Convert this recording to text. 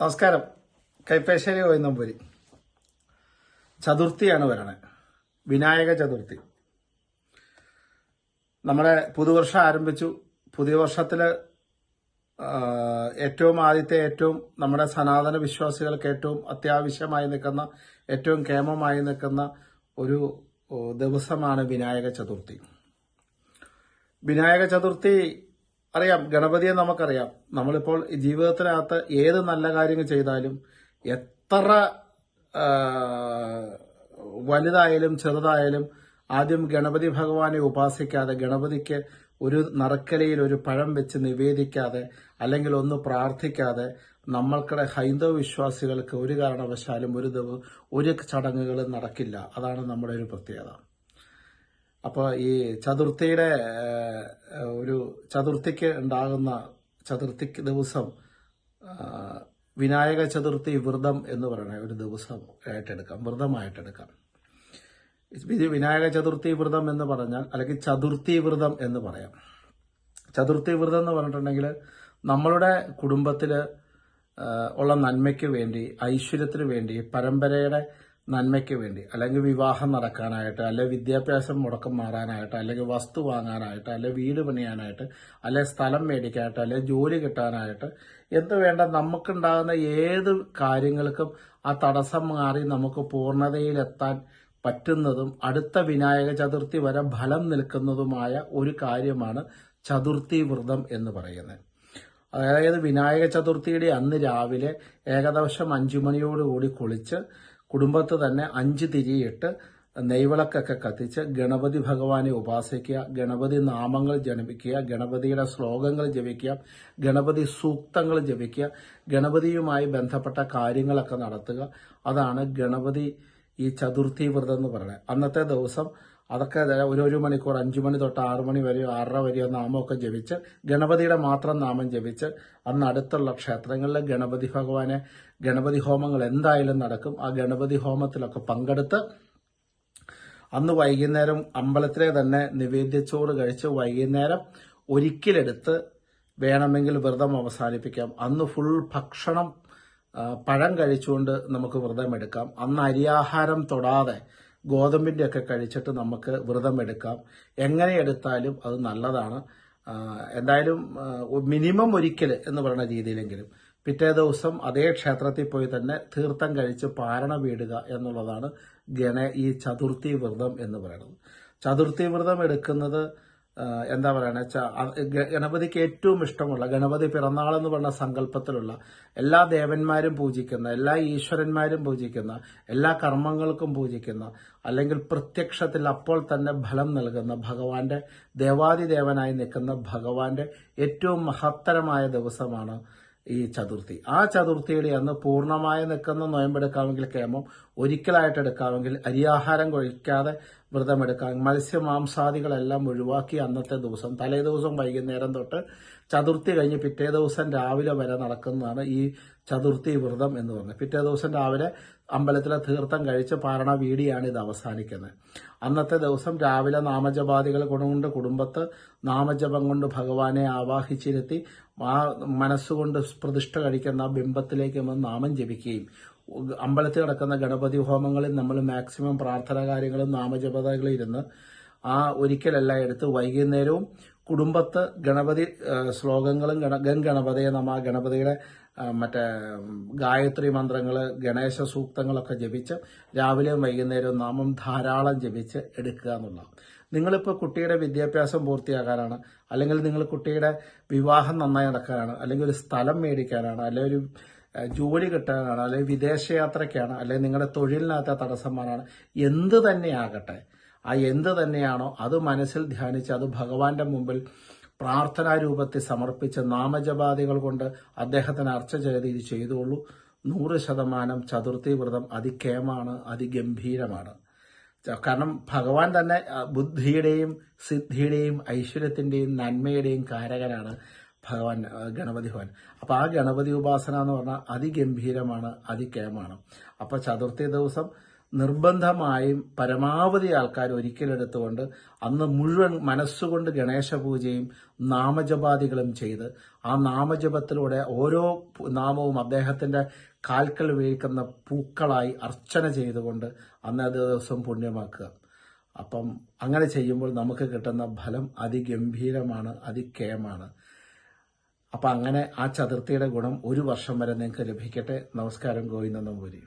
നമസ്കാരം. കൈപ്പേശ്ശേരി കോയന്നമ്പൂരി ചതുർത്ഥിയാണ് വരണേ. വിനായക ചതുർത്ഥി. നമ്മുടെ പുതുവർഷം ആരംഭിച്ചു. പുതിയ വർഷത്തിൽ ഏറ്റവും ആദ്യത്തെ ഏറ്റവും നമ്മുടെ സനാതന വിശ്വാസികൾക്ക് ഏറ്റവും അത്യാവശ്യമായി നിൽക്കുന്ന ഏറ്റവും കേമമായി നിൽക്കുന്ന ഒരു ദിവസമാണ് വിനായക ചതുർത്ഥി. വിനായക ചതുർത്ഥി അറിയാം ഗണപതിയെ നമുക്കറിയാം. നമ്മളിപ്പോൾ ജീവിതത്തിനകത്ത് ഏത് നല്ല കാര്യങ്ങൾ ചെയ്താലും എത്ര വലുതായാലും ചെറുതായാലും ആദ്യം ഗണപതി ഭഗവാനെ ഉപാസിക്കാതെ ഗണപതിക്ക് ഒരു നറക്കലയിൽ ഒരു പഴം വെച്ച് നിവേദിക്കാതെ അല്ലെങ്കിൽ ഒന്ന് പ്രാർത്ഥിക്കാതെ നമ്മൾക്കിടെ ഹൈന്ദവ വിശ്വാസികൾക്ക് ഒരു കാരണവശാലും ഒരു ദിവ ഒരു ചടങ്ങുകളും നടക്കില്ല. അതാണ് നമ്മുടെ ഒരു പ്രത്യേകത. അപ്പോൾ ഈ ചതുർത്ഥിയുടെ ഒരു ചതുർത്ഥിക്ക് ഉണ്ടാകുന്ന ചതുർത്ഥി ദിവസം വിനായക ചതുർത്ഥി വ്രതം എന്ന് പറയുന്ന ഒരു ദിവസം ആയിട്ടെടുക്കാം വ്രതമായിട്ടെടുക്കാം. ഇത് വിനായക ചതുർത്ഥി വ്രതം എന്ന് പറഞ്ഞാൽ അല്ലെങ്കിൽ ചതുർത്ഥി വ്രതം എന്ന് പറയാം. ചതുർത്ഥി വ്രതം എന്ന് പറഞ്ഞിട്ടുണ്ടെങ്കിൽ നമ്മളുടെ കുടുംബത്തിൽ ഉള്ള നന്മയ്ക്ക് വേണ്ടി ഐശ്വര്യത്തിന് വേണ്ടി പരമ്പരയുടെ നന്മയ്ക്ക് വേണ്ടി അല്ലെങ്കിൽ വിവാഹം നടക്കാനായിട്ട് അല്ലെങ്കിൽ വിദ്യാഭ്യാസം മുടക്കം മാറാനായിട്ട് അല്ലെങ്കിൽ വസ്തു വാങ്ങാനായിട്ട് അല്ലെങ്കിൽ വീട് പണിയാനായിട്ട് അല്ലെങ്കിൽ സ്ഥലം മേടിക്കാനായിട്ട് അല്ലെങ്കിൽ ജോലി കിട്ടാനായിട്ട് എന്ത് വേണ്ട നമുക്കുണ്ടാകുന്ന ഏത് കാര്യങ്ങൾക്കും ആ തടസ്സം മാറി നമുക്ക് പൂർണതയിലെത്താൻ പറ്റുന്നതും അടുത്ത വിനായക ചതുർത്ഥി വരെ ഫലം നിൽക്കുന്നതുമായ ഒരു കാര്യമാണ് ചതുർത്ഥി വ്രതം എന്ന് പറയുന്നത്. അതായത് വിനായക ചതുർത്ഥിയുടെ അന്ന് രാവിലെ ഏകദേശം അഞ്ചു മണിയോടുകൂടി കുളിച്ച് കുടുംബത്ത് തന്നെ അഞ്ച് തിരിയിട്ട് നെയ്വിളക്കൊക്കെ കത്തിച്ച് ഗണപതി ഭഗവാനെ ഉപാസിക്കുക ഗണപതി നാമങ്ങൾ ജപിക്കുക ഗണപതിയുടെ ശ്ലോകങ്ങൾ ജപിക്കുക ഗണപതി സൂക്തങ്ങൾ ജപിക്കുക ഗണപതിയുമായി ബന്ധപ്പെട്ട കാര്യങ്ങളൊക്കെ നടത്തുക. അതാണ് ഗണപതി ഈ ചതുർത്ഥി വ്രതം എന്ന് പറയുന്നത്. അന്നത്തെ ദിവസം അതൊക്കെ ഒരു ഒരു മണിക്കൂർ അഞ്ചു മണി തൊട്ട് ആറു മണി വരെയോ ആറര വരെയോ നാമമൊക്കെ ജപിച്ച് ഗണപതിയുടെ മാത്രം നാമം ജപിച്ച് അന്ന് അടുത്തുള്ള ക്ഷേത്രങ്ങളിലെ ഗണപതി ഭഗവാനെ ഗണപതി ഹോമങ്ങൾ എന്തായാലും നടക്കും. ആ ഗണപതി ഹോമത്തിലൊക്കെ പങ്കെടുത്ത് അന്ന് വൈകുന്നേരം അമ്പലത്തിലെ തന്നെ നിവേദ്യച്ചോറ് കഴിച്ച് വൈകുന്നേരം ഒരിക്കലെടുത്ത് വേണമെങ്കിൽ വ്രതം അവസാനിപ്പിക്കാം. അന്ന് ഫുൾ ഭക്ഷണം പഴം കഴിച്ചുകൊണ്ട് നമുക്ക് വ്രതം എടുക്കാം അന്ന് അരിയാഹാരം തൊടാതെ ഗോതമ്പിന്റെ ഒക്കെ കഴിച്ചിട്ട് നമുക്ക് വ്രതം എടുക്കാം എങ്ങനെ എടുത്താലും അത് നല്ലതാണ്. എന്തായാലും മിനിമം ഒരിക്കൽ എന്ന് പറയുന്ന രീതിയിലെങ്കിലും പിറ്റേ ദിവസം അതേ ക്ഷേത്രത്തിൽ പോയി തന്നെ തീർത്ഥം കഴിച്ച് പാരണ വീടുക എന്നുള്ളതാണ് ഗണ ഈ ചതുർത്ഥി വ്രതം എന്ന് പറയുന്നത്. ചതുർത്ഥി വ്രതം എടുക്കുന്നത് എന്താ വെച്ചാൽ ഗണപതിക്ക് ഏറ്റവും ഇഷ്ടമുള്ള ഗണപതി പിറന്നാൾ എന്ന് പറഞ്ഞ സങ്കല്പത്തിലുള്ള എല്ലാ ദേവന്മാരും പൂജിക്കുന്ന എല്ലാ ഈശ്വരന്മാരും പൂജിക്കുന്ന എല്ലാ കർമ്മങ്ങൾക്കും പൂജിക്കുന്ന അല്ലെങ്കിൽ പ്രത്യക്ഷത്തിൽ അപ്പോൾ തന്നെ ഫലം നൽകുന്ന ഭഗവാന്റെ ദേവാദിദേവനായി നിൽക്കുന്ന ഭഗവാന്റെ ഏറ്റവും മഹത്തരമായ ദിവസമാണ് ഈ ചതുർത്ഥി. ആ ചതുർത്ഥിയുടെ അന്ന് പൂർണമായി നിൽക്കുന്ന നോയമ്പെടുക്കാമെങ്കിൽ കേമം ഒരിക്കലായിട്ട് എടുക്കാമെങ്കിൽ അരിയാഹാരം കഴിക്കാതെ വ്രതമെടുക്കാം മത്സ്യമാംസാദികളെല്ലാം ഒഴിവാക്കി അന്നത്തെ ദിവസം. തലേ ദിവസം വൈകുന്നേരം തൊട്ട് ചതുർത്ഥി കഴിഞ്ഞ് പിറ്റേ ദിവസം രാവിലെ വരെ നടക്കുന്നതാണ് ഈ ചതുർത്ഥി വ്രതം എന്ന് പറഞ്ഞത്. പിറ്റേ ദിവസം രാവിലെ അമ്പലത്തിലെ തീർത്ഥം കഴിച്ച് പാരണ വീടിയാണ് ഇത് അവസാനിക്കുന്നത്. അന്നത്തെ ദിവസം രാവിലെ നാമജപാദികൾ കൊണ്ട് കുടുംബത്ത് നാമജപം കൊണ്ട് ഭഗവാനെ ആവാഹിച്ചിരുത്തി ആ മനസ്സുകൊണ്ട് പ്രതിഷ്ഠ കഴിക്കുന്ന ബിംബത്തിലേക്ക് നാമം ജപിക്കുകയും അമ്പലത്തിൽ നടക്കുന്ന ഗണപതി ഹോമങ്ങളിൽ നമ്മൾ മാക്സിമം പ്രാർത്ഥന കാര്യങ്ങളും നാമജപതകളും ഇരുന്ന് ആ ഒരിക്കലല്ല എടുത്ത് വൈകുന്നേരവും കുടുംബത്ത് ഗണപതി ആ, ശ്ലോകങ്ങളും ഗണ ഗം ഗണപതയെ നമ്മ ഗണപതിയുടെ മറ്റേ ഗായത്രി മന്ത്രങ്ങൾ ഗണേശ സൂക്തങ്ങളൊക്കെ ജപിച്ച് രാവിലെയും വൈകുന്നേരവും നാമം ധാരാളം ജപിച്ച് എടുക്കുക എന്നുള്ളതാണ്. നിങ്ങളിപ്പോൾ കുട്ടിയുടെ വിദ്യാഭ്യാസം പൂർത്തിയാക്കാനാണ് അല്ലെങ്കിൽ നിങ്ങൾ കുട്ടിയുടെ വിവാഹം നന്നായി നടക്കാനാണ് അല്ലെങ്കിൽ ഒരു സ്ഥലം മേടിക്കാനാണ് അല്ലെങ്കിൽ ഒരു ജോലി കിട്ടാനാണ് അല്ലെങ്കിൽ വിദേശയാത്രയ്ക്കാണ് അല്ലെങ്കിൽ നിങ്ങളുടെ തൊഴിലിനകത്തെ തടസ്സമാനാണ് എന്ത് തന്നെയാകട്ടെ ആ എന്ത് തന്നെയാണോ അത് മനസ്സിൽ ധ്യാനിച്ച് അത് ഭഗവാന്റെ മുമ്പിൽ പ്രാർത്ഥനാ രൂപത്തിൽ സമർപ്പിച്ച് നാമജപാദികൾ കൊണ്ട് അദ്ദേഹത്തിന് അർച്ച ചെയ്ത് ഇത് ചെയ്തോളൂ നൂറ് ശതമാനം ചതുർത്ഥി വ്രതം അതികേമാണ് അതിഗംഭീരമാണ് കാരണം ഭഗവാൻ തന്നെ ബുദ്ധിയുടെയും സിദ്ധിയുടെയും ഐശ്വര്യത്തിന്റെയും നന്മയുടെയും കാരകനാണ്. ഭഗവാൻ ഗണപതി ഭവൻ അപ്പൊ ആ ഗണപതി ഉപാസന എന്ന് പറഞ്ഞാൽ അതിഗംഭീരമാണ് അതികേമാണ് അപ്പൊ ചതുർത്ഥി ദിവസം നിർബന്ധമായും പരമാവധി ആൾക്കാർ ഒരിക്കലെടുത്തുകൊണ്ട് അന്ന് മുഴുവൻ മനസ്സുകൊണ്ട് ഗണേശ പൂജയും നാമജപാദികളും ചെയ്ത് ആ നാമജപത്തിലൂടെ ഓരോ നാമവും അദ്ദേഹത്തിന്റെ കാൽക്കൽ വീഴ്ക്കുന്ന പൂക്കളായി അർച്ചന ചെയ്തുകൊണ്ട് അന്നേ ദിവസം പുണ്യമാക്കുക. അപ്പം അങ്ങനെ ചെയ്യുമ്പോൾ നമുക്ക് കിട്ടുന്ന ഫലം അതിഗംഭീരമാണ് അതിക്കേമാണ് അപ്പം അങ്ങനെ ആ ചതുർത്ഥിയുടെ ഗുണം ഒരു വർഷം വരെ നിങ്ങൾക്ക് ലഭിക്കട്ടെ. നമസ്കാരം ഗോവിന്ദ നമ്പൂരി